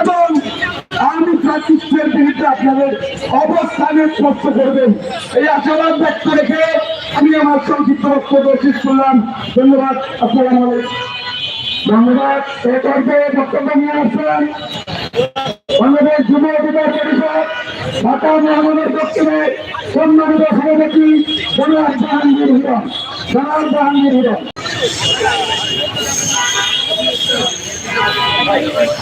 এবং আর্মি প্রাকৃতিকের বিরুদ্ধে আপনাদের অবস্থানে স্পষ্ট করবেন এই আশাবাদ ব্যক্ত রেখে আমি আমার সংক্ষিপ্ত বক্তব্য শেষ করলাম। ধন্যবাদ। আসসালাম ধন্যবাদ। নিয়ে আসছেন বাংলাদেশ যুব অধিকার পরিষদ, ঢাকা মহানগর দক্ষিণে হিরণ।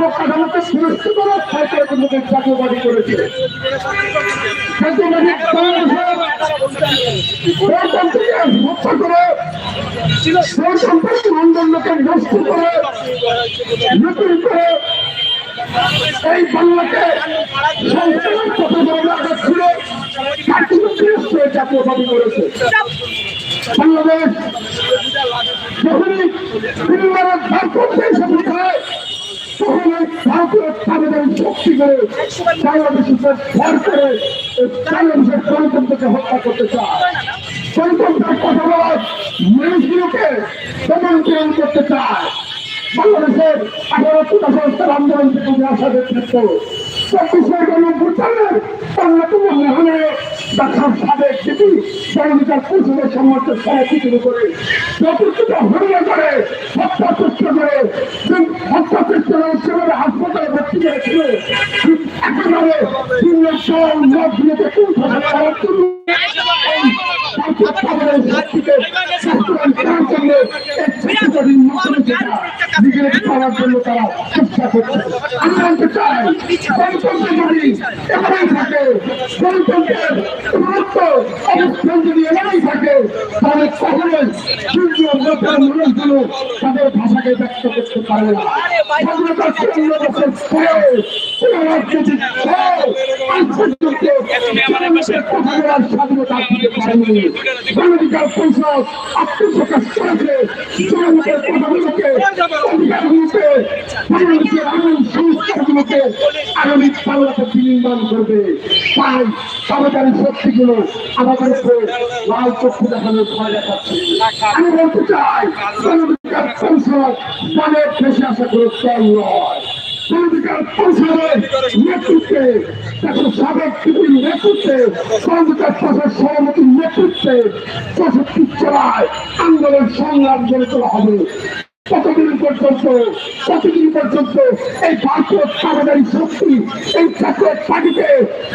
অপকাঠামোকে সুরক্ষিত রক্ষায় করে কিন্তু জাতীয়বাদী করেছে। জাতীয়বাদী গণতন্ত্রকে করে নষ্ট করে, নতুন করে এই বাংলাকে করেছে। বাংলাদেশ যখনই পরিবারের এসে হয় তখন এই ভারতীয় তাদের শক্তি করে বাংলাদেশের ভর করে বাংলাদেশের গণতন্ত্রকে হত্যা করতে চায়। গণতন্ত্রের কথা বলার মানুষগুলোকে দমন করতে চায়। বাংলাদেশের আঠারো কোটা আন্দোলন ভর্তি করেছিল একেবারে নিজের পাওয়ার জন্য তারা চেষ্টা করছে আমি জানতে চাই গণতন্ত্র যদি এমনই থাকে গণতন্ত্রের গুরুত্ব অবস্থান যদি এমনই থাকে তাহলে কখনোই দুর্নীয় মানুষগুলো ভাষাকে ব্যক্ত করতে পারে না স্বাধীনতা চুয়ান্ন বছর পরে কোন রাজনৈতিক দল আজ পর্যন্ত মানুষের স্বাধীনতা দিতে পারেনি গণধিকার পরিষদ আত্মপ্রকাশ করেছে জনগণের কথাগুলোকে অধিকারগুলোকে বাংলাদেশের আইন সংস্কারগুলোকে আগামী বাংলাতে বিনির্মাণ করবে তাই সরকারি আমাদের উপরে লাল চক্ষু দেখানোর ভয় দেখাচ্ছে আমি বলতে চাই পরিষদ দেশে আসা কোনো দল নয় এই ভারতীয় কারাগারী শক্তি, এই জাতীয় পার্টিকে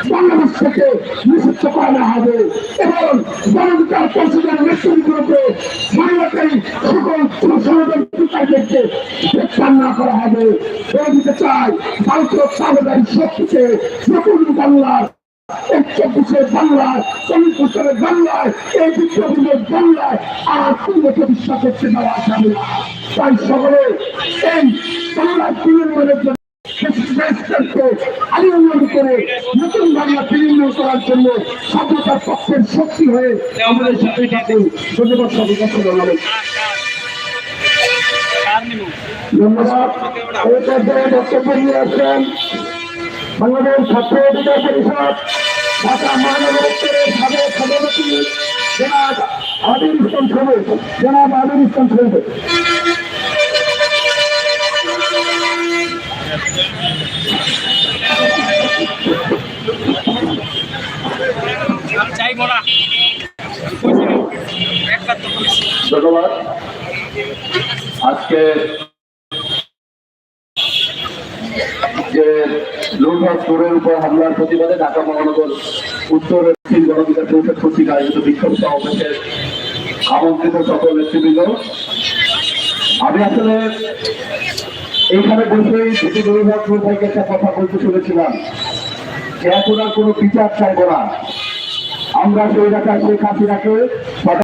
বাংলাদেশ থেকে নিষিদ্ধ করানো হবে এবং গণধিকার পরিষদের নেতৃত্বকে বাংলাতেই সকল ষড়যন্ত্রকারীদেরকে গ্রেপ্তার না করা হবে। বলে দিতে চাই, ভারতীয় কারাগারী শক্তিকে নতুন বাংলার এই চব্বিশে বাংলায় আর কোনোকে বিশ্বাস করতে দেওয়া জন্য করে নতুন বাংলা বিনিময় করার জন্য স্বাধীনতার পক্ষের শক্তি হয়ে আমাদের সাথে ধন্যবাদ সবাই ধন্যবাদ। এই পর্যায়ে বক্তব্য নিয়ে আসছেন বাংলাদেশ ছাত্র অধিকার পরিষদ, ঢাকা মহানগর উত্তরের সাবেক সভাপতি জনাব আবির ইসলাম সবুজ জনাব আবির ইসলাম সবুজ চাইব না ধন্যবাদ আজকে যে লুটপাট চোরের উপর হামলার প্রতিবাদে ঢাকা মহানগর উত্তরের তিন গণবিকাশ পরিষদ কর্তৃক আয়োজিত বিক্ষোভ সমাবেশের আমন্ত্রিত সকল নেতৃবৃন্দ। আমি আসলে এইখানে বসেই দুটি দুর্ভাগ্য ভাইকে একটা কথা বলতে চলেছিলাম যে এখন আর কোনো বিচার চাইব না। আমরা সেই এলাকায় শেখ হাসিনাকে